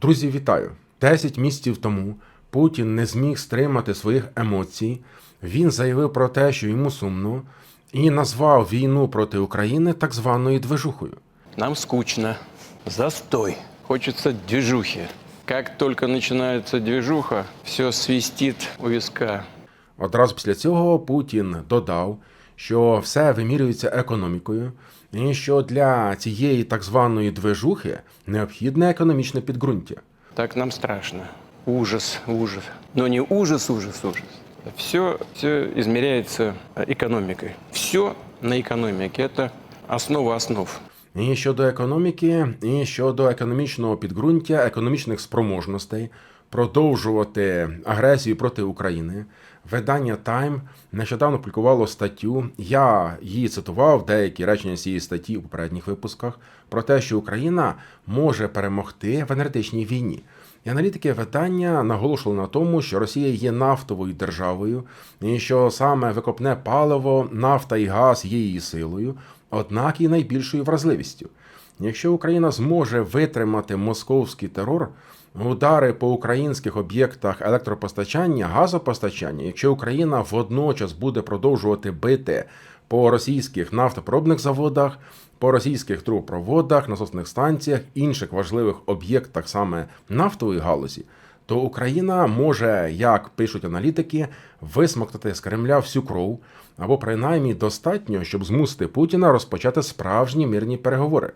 Друзі, вітаю! Десять місяців тому Путін не зміг стримати своїх емоцій. Він заявив про те, що йому сумно, і назвав війну проти України так званою движухою. Нам скучно. Застой. Хочется движухи. Как только начинается движуха, все свистит у виска. Одразу після цього Путін додав, що все вимірюється економікою, і що для цієї так званої движухи необхідне економічне підґрунтя. Так нам страшно. Ужас, ужас. Но не ужас, ужас, ужас. Все, все измеряется экономикой. Все на экономике. Это основа основ. І щодо економіки, і щодо економічного підґрунтя, економічних спроможностей продовжувати агресію проти України. Видання Time нещодавно публікувало статтю. Я її цитував деякі речення цієї статті у попередніх випусках про те, що Україна може перемогти в енергетичній війні. І аналітики видання наголошували на тому, що Росія є нафтовою державою, і що саме викопне паливо, нафта і газ є її силою, однак і найбільшою вразливістю. Якщо Україна зможе витримати московський терор, удари по українських об'єктах електропостачання, газопостачання, якщо Україна водночас буде продовжувати бити по російських нафтопробних заводах, по російських трубопроводах, насосних станціях, інших важливих об'єктах саме нафтової галузі, то Україна може, як пишуть аналітики, висмоктати з Кремля всю кров, або принаймні достатньо, щоб змусити Путіна розпочати справжні мирні переговори.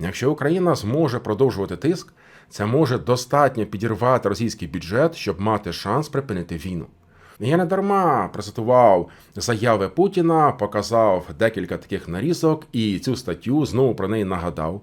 Якщо Україна зможе продовжувати тиск, це може достатньо підірвати російський бюджет, щоб мати шанс припинити війну. Я не дарма процитував заяви Путіна, показав декілька таких нарізок і цю статтю знову про неї нагадав,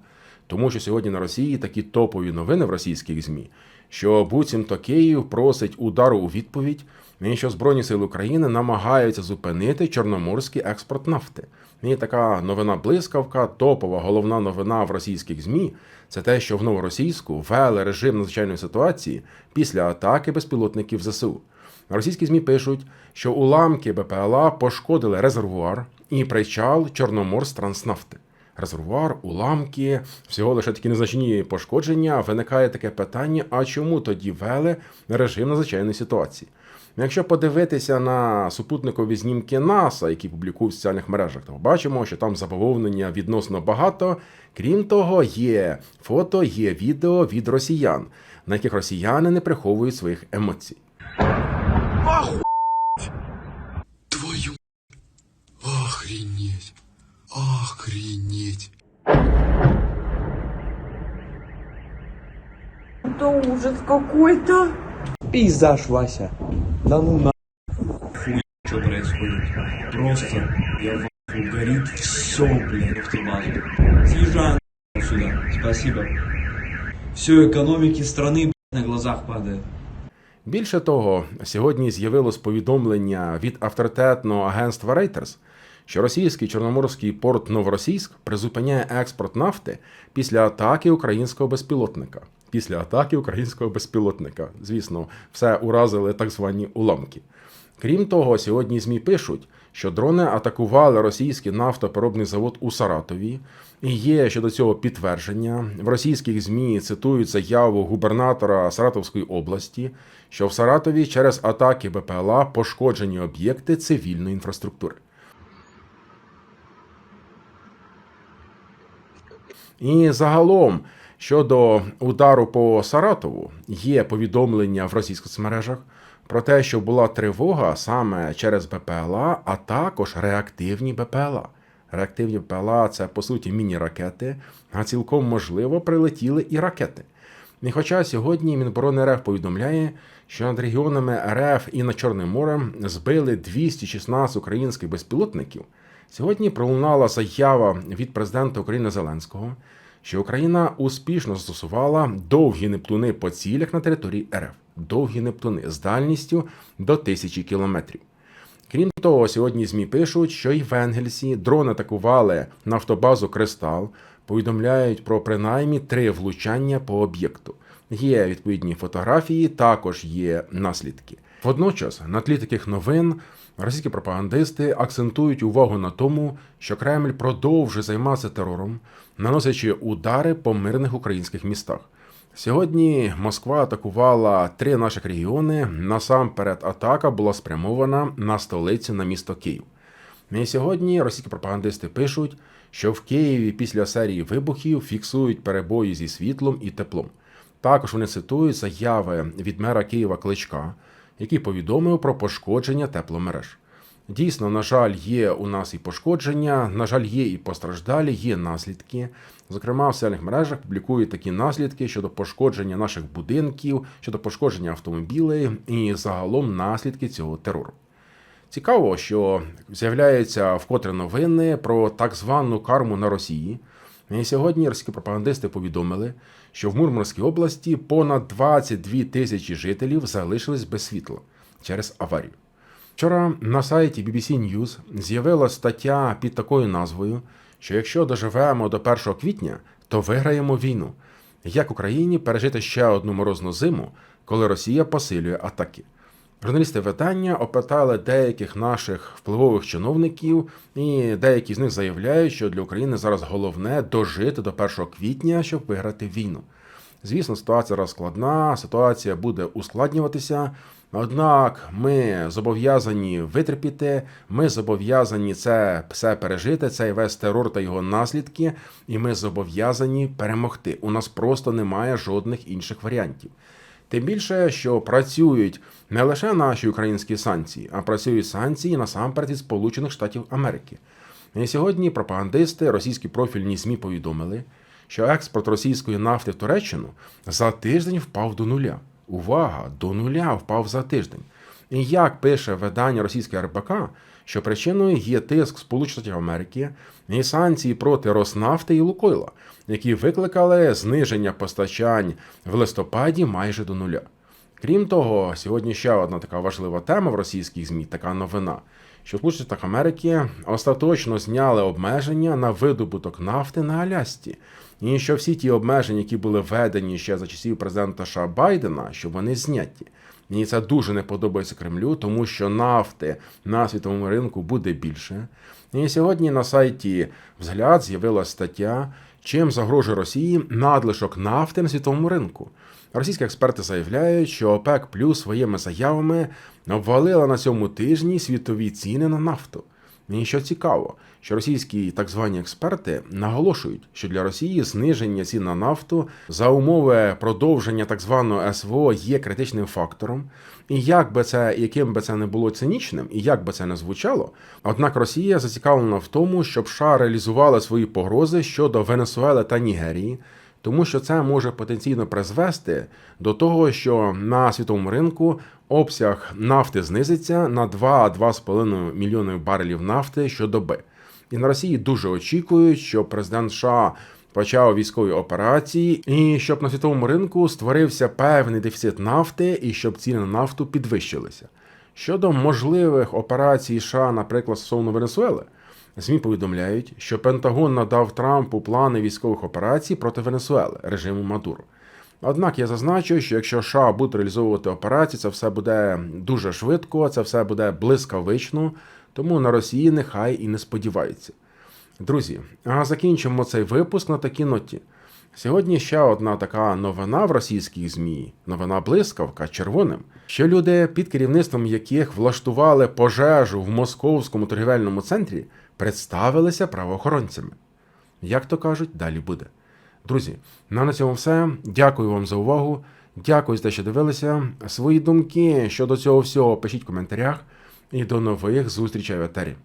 тому що сьогодні на Росії такі топові новини в російських ЗМІ, що буцімто Київ просить удару у відповідь, і що Збройні сили України намагаються зупинити чорноморський експорт нафти. І така новина блискавка, топова головна новина в російських ЗМІ це те, що в новоросійську ввели режим надзвичайної ситуації після атаки безпілотників ЗСУ. Російські ЗМІ пишуть, що уламки БПЛА пошкодили резервуар і причал Чорноморстранснавти. Резервуар, уламки, всього лише такі незначні пошкодження. Виникає таке питання: а чому тоді ввели режим надзвичайної ситуації? Якщо подивитися на супутникові знімки НАСА, які публікують в соціальних мережах, то бачимо, що там заповнення відносно багато. Крім того, є фото, є відео від росіян, на яких росіяни не приховують своїх емоцій. Твою... Охренеть. Охренеть. Это ужас какой-то. Пейзаж, Вася. Да ну на... Что происходит? Просто я в ахуе. горит все, блядь, нефтебаза. Съезжай нахуй сюда. Спасибо. Все, экономики страны блядь, на глазах падает. Більше того, сьогодні з'явилось повідомлення від авторитетного агентства Reuters, що російський чорноморський порт Новоросійськ призупиняє експорт нафти після атаки українського безпілотника. Після атаки українського безпілотника, звісно, все уразили так звані уламки. Крім того, сьогодні ЗМІ пишуть, що дрони атакували російський нафтопереробний завод у Саратові, і є щодо цього підтвердження. В російських ЗМІ цитують заяву губернатора Саратовської області, що в Саратові через атаки БПЛА пошкоджені об'єкти цивільної інфраструктури. І загалом щодо удару по Саратову є повідомлення в російських соцмережах про те, що була тривога саме через БПЛА, а також реактивні БПЛА. Реактивні БПЛА це по суті міні-ракети, а цілком можливо прилетіли і ракети. І хоча сьогодні Міноборони РФ повідомляє, що над регіонами РФ і над Чорним морем збили 216 українських безпілотників, сьогодні пролунала заява від президента України Зеленського, що Україна успішно застосувала довгі нептуни по цілях на території РФ. Довгі нептуни з дальністю до тисячі кілометрів. Крім того, сьогодні ЗМІ пишуть, що і в Енгельсі дрони атакували нафтобазу Кристал, повідомляють про принаймні три влучання по об'єкту. Є відповідні фотографії, також є наслідки. Водночас, на тлі таких новин, російські пропагандисти акцентують увагу на тому, що Кремль продовжує займатися терором, наносячи удари по мирних українських містах. Сьогодні Москва атакувала три наших регіони. Насамперед, атака була спрямована на столицю на місто Київ. І сьогодні російські пропагандисти пишуть, що в Києві після серії вибухів фіксують перебої зі світлом і теплом. Також вони цитують заяви від мера Києва Кличка, який повідомив про пошкодження тепломереж. Дійсно, на жаль, є у нас і пошкодження, на жаль, є і постраждалі, є наслідки. Зокрема, в соціальних мережах публікують такі наслідки щодо пошкодження наших будинків, щодо пошкодження автомобілей і загалом наслідки цього терору. Цікаво, що з'являються вкотре новини про так звану карму на Росії. І сьогодні російські пропагандисти повідомили, що в Мурманській області понад 22 тисячі жителів залишились без світла через аварію. Вчора на сайті BBC News з'явилася стаття під такою назвою, що якщо доживемо до 1 квітня, то виграємо війну. Як Україні пережити ще одну морозну зиму, коли Росія посилює атаки? Журналісти видання опитали деяких наших впливових чиновників, і деякі з них заявляють, що для України зараз головне дожити до 1 квітня, щоб виграти війну. Звісно, ситуація зараз складна, ситуація буде ускладнюватися. Однак ми зобов'язані витерпіти, ми зобов'язані це все пережити, цей весь терор та його наслідки, і ми зобов'язані перемогти. У нас просто немає жодних інших варіантів. Тим більше, що працюють не лише наші українські санкції, а працюють санкції насамперед із Сполучених Штатів Америки. І сьогодні пропагандисти, російські профільні ЗМІ повідомили, що експорт російської нафти в Туреччину за тиждень впав до нуля. Увага! До нуля впав за тиждень. І як пише видання російське РБК, що причиною є тиск Сполучених Штатів Америки і санкції проти Роснафти і Лукойла, які викликали зниження постачань в листопаді майже до нуля. Крім того, сьогодні ще одна така важлива тема в російських ЗМІ, така новина, що в Сполучених Штатах Америки остаточно зняли обмеження на видобуток нафти на Алясці. І що всі ті обмеження, які були введені ще за часів президента Ша Байдена, що вони зняті. Мені це дуже не подобається Кремлю, тому що нафти на світовому ринку буде більше. І сьогодні на сайті Взгляд з'явилася стаття, чим загрожує Росії надлишок нафти на світовому ринку. Російські експерти заявляють, що ОПЕК плюс своїми заявами обвалила на цьому тижні світові ціни на нафту. І що цікаво, що російські так звані експерти наголошують, що для Росії зниження цін на нафту за умови продовження так званого СВО є критичним фактором. І як би це, яким би це не було цинічним, і як би це не звучало, однак Росія зацікавлена в тому, щоб США реалізували свої погрози щодо Венесуели та Нігерії. Тому що це може потенційно призвести до того, що на світовому ринку обсяг нафти знизиться на 2-2,5 мільйони барелів нафти щодоби. І на Росії дуже очікують, що президент США почав військові операції, і щоб на світовому ринку створився певний дефіцит нафти, і щоб ціни на нафту підвищилися. Щодо можливих операцій США, наприклад, стосовно Венесуели, ЗМІ повідомляють, що Пентагон надав Трампу плани військових операцій проти Венесуели режиму Мадуро. Однак я зазначу, що якщо США будуть реалізовувати операції, це все буде дуже швидко, це все буде блискавично, тому на Росії нехай і не сподіваються. Друзі, а закінчимо цей випуск на такій ноті. Сьогодні ще одна така новина в російських ЗМІ, новина блискавка червоним, що люди, під керівництвом яких влаштували пожежу в московському торгівельному центрі, представилися правоохоронцями. Як то кажуть, далі буде. Друзі, ну, на цьому все. Дякую вам за увагу. Дякую за те, що дивилися. Свої думки щодо цього всього пишіть в коментарях. І до нових зустрічей в етері.